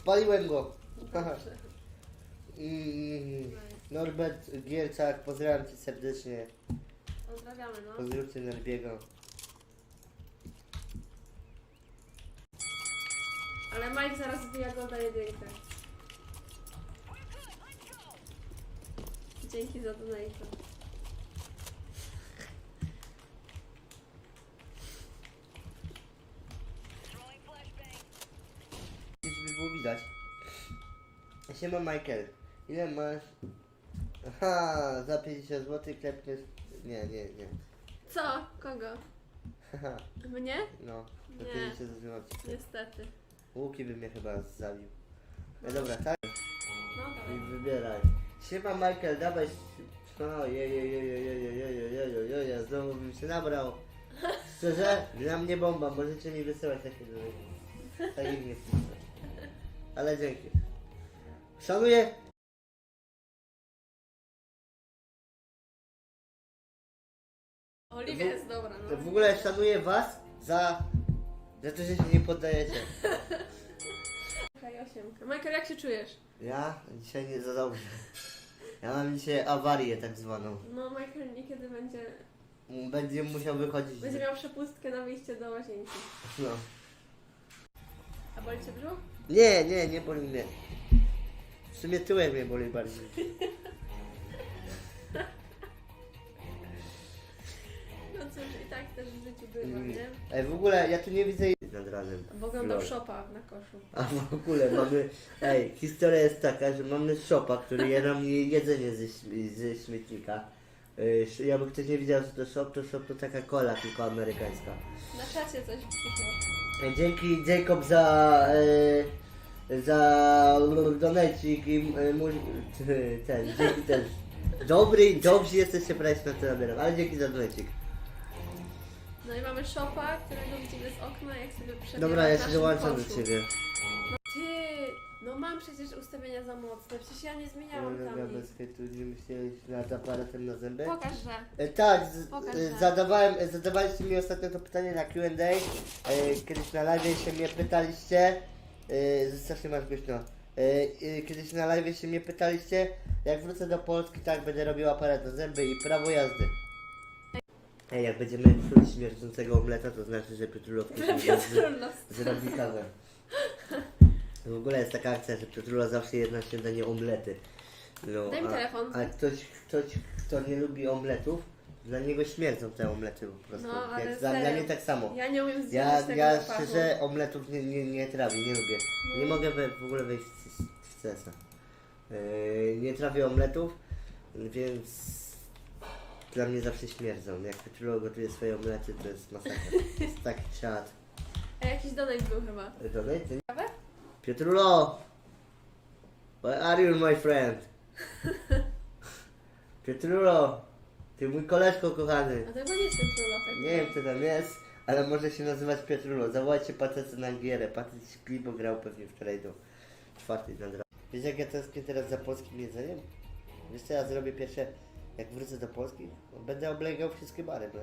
Spaliłem go. Dobrze. Mm, Norbert Gierczak, pozdrawiam cię serdecznie. Pozdrawiamy, no. Pozdrówcie Nerbiego. Ale Mike zaraz wbija go na jedynkę. Dzięki za donate. Było widać. Siema Michael. Ile masz? Aha, za 50 zł klepniesz. Nie, nie, nie. Co? Kogo? Haha, Mnie? no. Za Nie. 50 zł. Niestety. Łuki by mnie chyba zabił. No dobra, tak? No I dawaj. wybieraj. Siema Michael, dawaj. O, je, je, je, je, je, je, je, je, je, je, je, je, znowu bym się nabrał. Szczerze, dla mnie bomba, możecie mi wysyłać takie rzeczy. Tak im nie piszę. Ale dzięki. Szanuję. Oliwia jest dobra, no. W ogóle szanuję was za, za to, że się nie poddajecie. Okej, osiemka. Michael, jak się czujesz? Ja dzisiaj nie za dobrze. Ja mam dzisiaj awarię tak zwaną. No, Michael niekiedy będzie... Będzie musiał wychodzić. Będzie miał przepustkę na wyjście do łazienki. No. Boli cię brzuch? Nie, nie, nie boli mnie. W sumie tyłek mnie boli bardziej. No cóż, i tak też w życiu bywa, Mm. nie? Ej, w ogóle ja tu nie widzę jej nad ranem. Bo oglądał Lol. szopa na koszu. A w ogóle mamy. Ej, historia jest taka, że mamy szopa, który je nam je- jedzenie ze, ze śmietnika. Yy, sz- jakby ktoś nie widział, że to shop, to shop to taka kola, tylko amerykańska. Na czacie coś. Ej, Dzięki Jacob za. Yy, za donecik i yy, mój, ten, dzięki też. Dobry, dobrzy jesteście prawie na ale dzięki za donecik. No i mamy szopa, którego widzimy z okna, jak sobie przebiera Dobra, ja się dołączam do ciebie. Przecież ustawienia za mocne, przecież ja nie zmieniałam Dobra, tam nic. bez hitu, nie myślałeś nad aparatem na zęby? Pokaż, że. E, tak, z, Pokaż, e, tak. zadawałem, e, zadawaliście mi ostatnio to pytanie na Q&A. E, kiedyś na live się mnie pytaliście, e, strasznie masz głośno. E, e, kiedyś na live się mnie pytaliście, jak wrócę do Polski, tak będę robił aparat na zęby i prawo jazdy. Ej, jak będziemy psuć śmierdzącego omleta, to znaczy, że Piotr nas. zrobi kawę. W ogóle jest taka akcja, że Piotrulo zawsze jedna śniadanie omlety. No, Daj mi telefon. A ktoś, ktoś, kto nie lubi omletów, dla niego śmierdzą te omlety po prostu. No, ale Jak dla, dla mnie tak samo. Ja nie umiem Ja, zjeść tego ja zapachu. szczerze omletów nie, nie, nie trawię, nie lubię. No. Nie mogę we, w ogóle wejść w, w CS-a. Yy, nie trawię omletów, więc dla mnie zawsze śmierdzą. Jak Piotrulo gotuje swoje omlety, to jest masakra. To jest taki czad. A jakiś donate był chyba. Kawę? Piotrulo! Where are you, my friend? Piotrulo! Ty mój koleżko kochany. A to chyba nie jest Piotrulo, tak? Nie wiem kto tam jest, ale może się nazywać Piotrulo. Zawołajcie Patecę na gierę. Patec się klipo grał pewnie wczoraj do czwartej nad ranem. Wiesz jak ja tęsknię teraz za polskim jedzeniem? Wiesz co ja zrobię pierwsze, jak wrócę do Polski? Będę oblegał wszystkie bary mleczne.